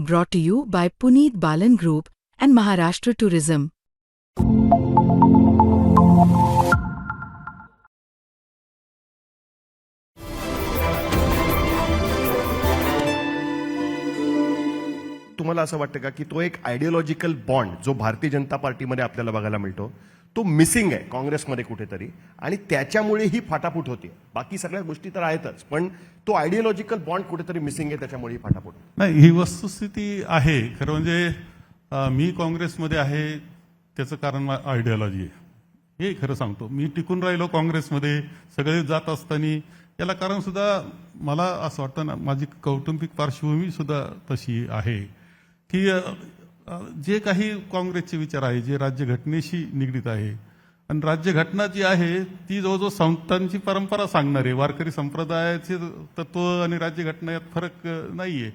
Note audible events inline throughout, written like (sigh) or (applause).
brought to you by Puneet Balan Group and Maharashtra Tourism. तुम्हाला असं वाटतं का की तो एक आयडिओलॉजिकल बॉन्ड जो भारतीय जनता पार्टीमध्ये आपल्याला बघायला मिळतो तो मिसिंग आहे काँग्रेसमध्ये कुठेतरी. आणि त्याच्यामुळे ही फाटाफूट होते. बाकी सगळ्या गोष्टी तर आहेतच पण तो आयडिओलॉजिकल बॉन्ड कुठेतरी मिसिंग आहे त्याच्यामुळे ही फाटाफूट नाही ही वस्तुस्थिती आहे. खरं म्हणजे मी काँग्रेसमध्ये आहे त्याचं कारण आयडिओलॉजी आहे. हे खरं सांगतो. मी टिकून राहिलो काँग्रेसमध्ये सगळे जात असताना. याला कारण सुद्धा मला असं वाटतं ना माझी कौटुंबिक पार्श्वभूमी सुद्धा तशी आहे. की जे काही काँग्रेसचे विचार आहे जे राज्यघटनेशी निगडीत आहे आणि राज्यघटना जी आहे ती जवळजवळ संतांची परंपरा सांगणार आहे. वारकरी संप्रदायाचे तत्व आणि राज्यघटना यात फरक नाहीये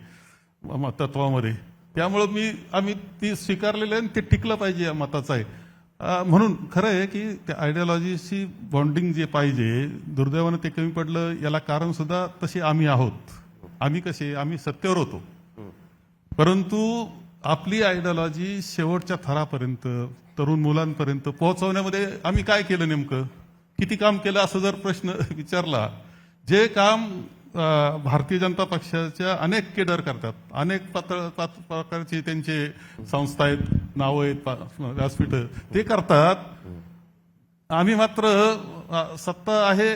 म- तत्वामध्ये. त्यामुळं मी आम्ही ती स्वीकारलेलं आहे आणि ते टिकलं पाहिजे या मताचं आहे. म्हणून खरं आहे की त्या आयडिओलॉजीशी बॉन्डिंग जे पाहिजे दुर्दैवानं ते कमी पडलं याला कारण सुद्धा तसे आम्ही आहोत. आम्ही कसे आम्ही सत्तेवर होतो. परंतु आपली आयडियॉलॉजी शेवटच्या थरापर्यंत तरुण मुलांपर्यंत पोहोचवण्यामध्ये आम्ही काय केलं नेमकं? किती काम केलं असं जर प्रश्न (laughs) विचारला जे काम भारतीय जनता पक्षाच्या अनेक केडर करतात. अनेक पातळ प्रकारचे त्यांचे संस्था आहेत नावं आहेत व्यासपीठ. ते करतात. आम्ही मात्र सत्ता आहे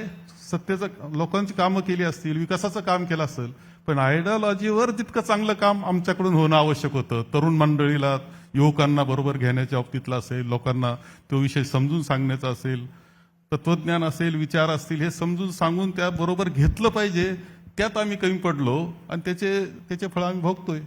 सत्तेचं लोकांची कामं केली असतील विकासाचं काम केलं असेल पण आयडिओलॉजीवर जितकं चांगलं काम आमच्याकडून होणं आवश्यक होतं. तरुण मंडळीला युवकांना बरोबर घेण्याच्या बाबतीतलं असेल लोकांना तो विषय समजून सांगण्याचा असेल तत्वज्ञान असेल विचार असतील हे समजून सांगून त्याबरोबर घेतलं पाहिजे त्यात आम्ही कमी पडलो आणि त्याचे त्याचे फळ आम्ही भोगतोय.